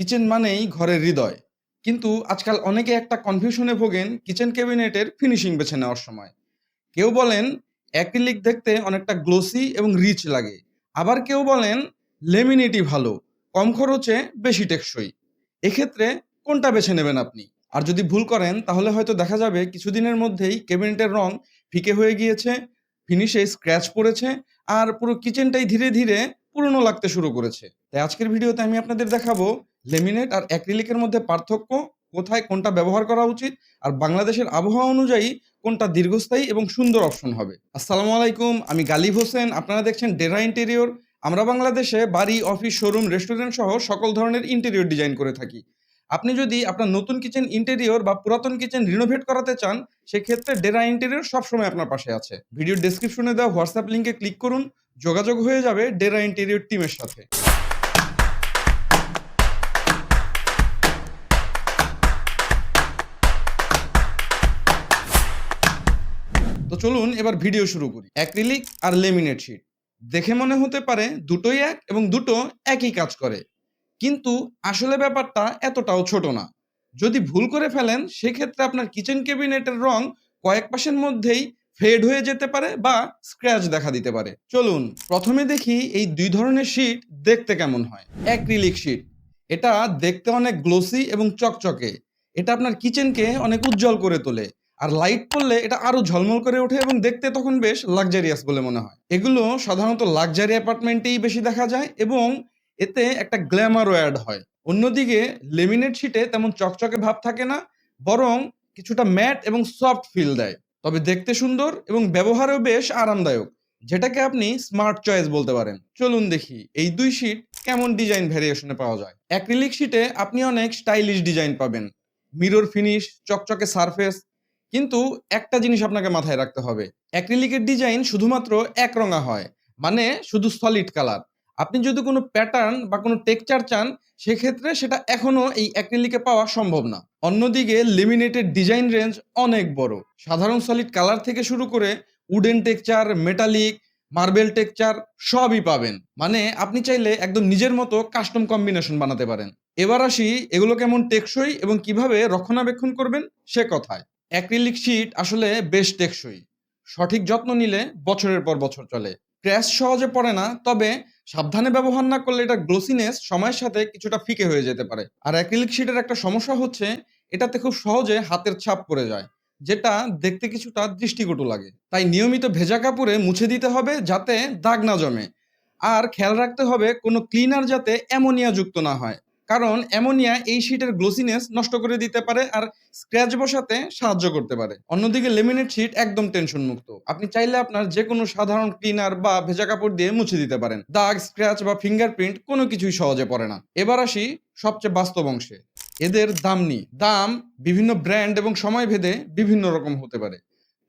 Kitchen মানেই ঘরের হৃদয়। কিন্তু আজকাল অনেকে একটা কনফিউশনে ভোগেন কিচেন ক্যাবিনেটের ফিনিশিং বেছে নেওয়ার সময়। কেউ বলেন অ্যাক্রিলিক দেখতে অনেকটা গ্লোসি এবং রিচ লাগে। আবার কেউ বলেন লেমিনেটি ভালো, কম খরচে বেশি টেকসই। এক্ষেত্রে কোনটা বেছে নেবেন আপনি? আর যদি ভুল করেন, তাহলে হয়তো দেখা যাবে কিছুদিনের মধ্যেই ক্যাবিনেটের রং ফিকে হয়ে গিয়েছে ফিনিশে স্ক্র্যাচ পড়েছে, আর পুরো কিচেনটাই ধীরে ধীরে পুরনো লাগতে শুরু করেছে। তাই আজকের ভিডিওতে আমি আপনাদের দেখাবো লেমিনেট আর অ্যাক্রিলিকের মধ্যে পার্থক্য, কোথায় কোনটা ব্যবহার করা উচিত আর বাংলাদেশের আবহাওয়া অনুযায়ী কোনটা দীর্ঘস্থায়ী এবং সুন্দর অপশন হবে। আসসালামু আলাইকুম, আমি গালিব হোসেন, আপনারা দেখছেন ডেরা ইন্টেরিয়র। আমরা বাংলাদেশে বাড়ি, অফিস, শোরুম, রেস্টুরেন্ট সহ সকল ধরনের ইন্টেরিয়র ডিজাইন করে থাকি। আপনি যদি আপনার নতুন কিচেন ইন্টেরিয়র বা পুরাতন কিচেন রিনোভেট করাতে চান, সেক্ষেত্রে ডেরা ইন্টেরিয়র সবসময় আপনার পাশে আছে। ভিডিও ডেসক্রিপশনে দেওয়া হোয়াটসঅ্যাপ লিঙ্কে ক্লিক করুন, যোগাযোগ হয়ে যাবে ডেরা ইন্টেরিয়র টিমের সাথে। তো চলুন এবার ভিডিও শুরু করি। অ্যাক্রিলিক আর লেমিনেট শিট। দেখে মনে হতে পারে দুটোই এক এবং দুটো একই কাজ করে। কিন্তু আসলে ব্যাপারটা এতটাও ছোট না। যদি ভুল করে ফেলেন, সেক্ষেত্রে আপনার কিচেন ক্যাবিনেটের রং কয়েক মাসের মধ্যেই ফেড হয়ে যেতে পারে বা স্ক্র্যাচ দেখা দিতে পারে। চলুন, প্রথমে দেখি এই দুই ধরনের শিট দেখতে কেমন হয়। Acrylic sheet. এটা দেখতে অনেক গ্লোসি এবং চকচকে। এটা আপনার কিচেনকে অনেক উজ্জ্বল করে তোলে। আর লাইট পড়লে এটা আরও ঝলমল করে ওঠে এবং দেখতে তখন বেশ লাক্সারিয়াস বলে মনে হয়। এগুলো সাধারণত লাক্সারি অ্যাপার্টমেন্টেই বেশি দেখা যায় এবং এতে একটা গ্ল্যামারও অ্যাড হয়। অন্যদিকে লেমিনেট শিটে তেমন চকচকে ভাব থাকে না, বরং কিছুটা ম্যাট এবং সফট ফিল দেয়। তবে দেখতে সুন্দর এবং ব্যবহারেও বেশ আরামদায়ক, যেটাকে আপনি স্মার্ট চয়েস বলতে পারেন। চলুন দেখি এই দুই শিট কেমন ডিজাইন ভ্যারিয়েশনে পাওয়া যায়। অ্যাক্রিলিক শিটে আপনি অনেক স্টাইলিশ ডিজাইন পাবেন। মিরর ফিনিশ চকচকে সারফেস কিন্তু একটা জিনিস আপনাকে মাথায় রাখতে হবে, অ্যাক্রিলিকের ডিজাইন শুধুমাত্র এক রঙা হয় মানে শুধু সলিড কালার আপনি যদি কোনো প্যাটার্ন বা কোনো টেক্সচার চান, সেক্ষেত্রে সেটা এখনও এই অ্যাক্রিলিকে পাওয়া সম্ভব না। অন্যদিকে লিমিনেটেড ডিজাইন রেঞ্জ অনেক বড়। সাধারণ সলিড কালার থেকে শুরু করে wooden texture metallic marble texture সবই পাবেন। মানে আপনি চাইলে একদম নিজের মতো কাস্টম কম্বিনেশন বানাতে পারেন। এবার আসি এগুলো কেমন টেকসই এবং কীভাবে রক্ষণাবেক্ষণ করবেন সে কথায়। অ্যাক্রিলিক শিট আসলে বেশ টেকসই। সঠিক যত্ন নিলে বছরের পর বছর চলে। ক্র্যাশ সহজে পড়ে না, তবে সাবধানে ব্যবহার না করলে এটা গ্লোসিনেস সময়ের সাথে কিছুটা ফিকে হয়ে যেতে পারে। আর অ্যাক্রিলিক শিটের একটা সমস্যা হচ্ছে, এটাতে খুব সহজে হাতের ছাপ পড়ে যায়, যেটা দেখতে কিছুটা দৃষ্টিকটু লাগে। তাই নিয়মিত ভেজা কাপড়ে মুছে দিতে হবে যাতে দাগ না জমে। আর খেয়াল রাখতে হবে কোনো ক্লিনার যাতে অ্যামোনিয়া যুক্ত না হয়। কারণ অ্যামোনিয়া এই শিটের গ্লোসিনেস নষ্ট করে দিতে পারে আর স্ক্র্যাচ বসাতে সাহায্য করতে পারে। অন্যদিকে লেমিনেট শিট একদম টেনশন মুক্ত আপনি চাইলে আপনার যে কোনো সাধারণ ক্লিনার বা ভেজা কাপড় দিয়ে মুছে দিতে পারেন। দাগ, স্ক্র্যাচ বা ফিঙ্গারপ্রিন্ট কোনো কিছুই সহজে পড়ে না। এবার আসি সবচেয়ে বাস্তব অংশে। এদের দাম নিই দাম বিভিন্ন ব্র্যান্ড এবং সময় ভেদে বিভিন্ন রকম হতে পারে।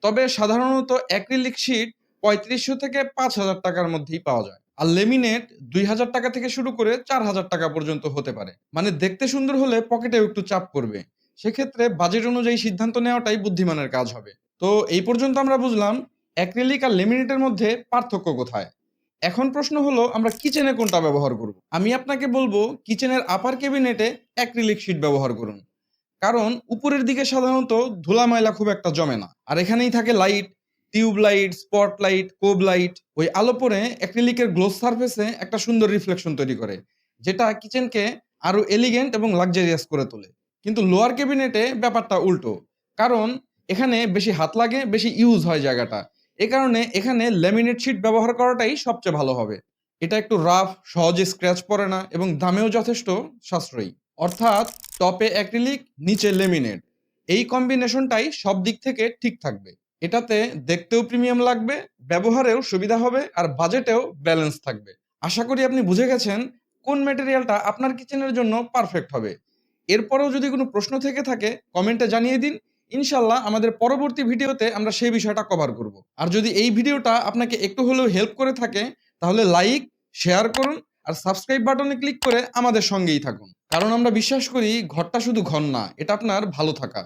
তবে সাধারণত অ্যাক্রিলিক শিট পঁয়ত্রিশশো থেকে পাঁচ হাজার টাকার মধ্যেই পাওয়া যায়। আর লেমিনেট দুই হাজার টাকা থেকে শুরু করে চার হাজার টাকা পর্যন্ত হতে পারে। মানে দেখতে সুন্দর হলে পকেটেও একটু চাপ করবে সেক্ষেত্রে বাজেট অনুযায়ী সিদ্ধান্ত নেওয়াটাই বুদ্ধিমানের কাজ হবে। তো এই পর্যন্ত আমরা বুঝলাম অ্যাক্রিলিক আর লেমিনেটের মধ্যে পার্থক্য কোথায়? এখন প্রশ্ন হলো, আমরা কিচেনে কোনটা ব্যবহার করব? আমি আপনাকে বলব, কিচেনের আপার ক্যাবিনেটে অ্যাক্রিলিক শিট ব্যবহার করুন। কারণ উপরের দিকে সাধারণত ধুলা ময়লা খুব একটা জমে না। আর এখানেই থাকে light tube light spot light cob light ওই আলো পরে অ্যাক্রিলিকের গ্লোস সারফেসে একটা সুন্দর রিফ্লেকশন তৈরি করে, যেটা কিচেনকে আরও এলিগেন্ট এবং লাক্সারিয়াস করে তোলে। কিন্তু লোয়ার ক্যাবিনেটে ব্যাপারটা উল্টো, কারণ এখানে বেশি হাত লাগে, বেশি ইউজ হয় জায়গাটা। এ কারণে এখানে ল্যামিনেট শিট ব্যবহার করাটাই সবচেয়ে ভালো হবে। এটা একটু রাফ সহজে স্ক্র্যাচ পড়ে না এবং দামেও যথেষ্ট সাশ্রয়ী। অর্থাৎ টপে অ্যাক্রিলিক নিচে লেমিনেট এই কম্বিনেশনটাই সব দিক থেকে ঠিক থাকবে। এটাতে দেখতেও প্রিমিয়াম লাগবে, ব্যবহারেও সুবিধা হবে, আর বাজেটেও ব্যালেন্স থাকবে। আশা করি আপনি বুঝে গেছেন কোন ম্যাটেরিয়ালটা আপনার কিচেনের জন্য পারফেক্ট হবে। এরপরেও যদি কোনো প্রশ্ন থেকে থাকে কমেন্টে জানিয়ে দিন। ইনশাল্লাহ আমাদের পরবর্তী ভিডিওতে আমরা সেই বিষয়টা কভার করব। আর যদি এই ভিডিওটা আপনাকে একটু হলেও হেল্প করে থাকে, তাহলে লাইক শেয়ার করুন, আর সাবস্ক্রাইব বাটনে ক্লিক করে আমাদের সঙ্গেই থাকুন। কারণ আমরা বিশ্বাস করি, ঘরটা শুধু ঘর না, এটা আপনার ভালো থাকা।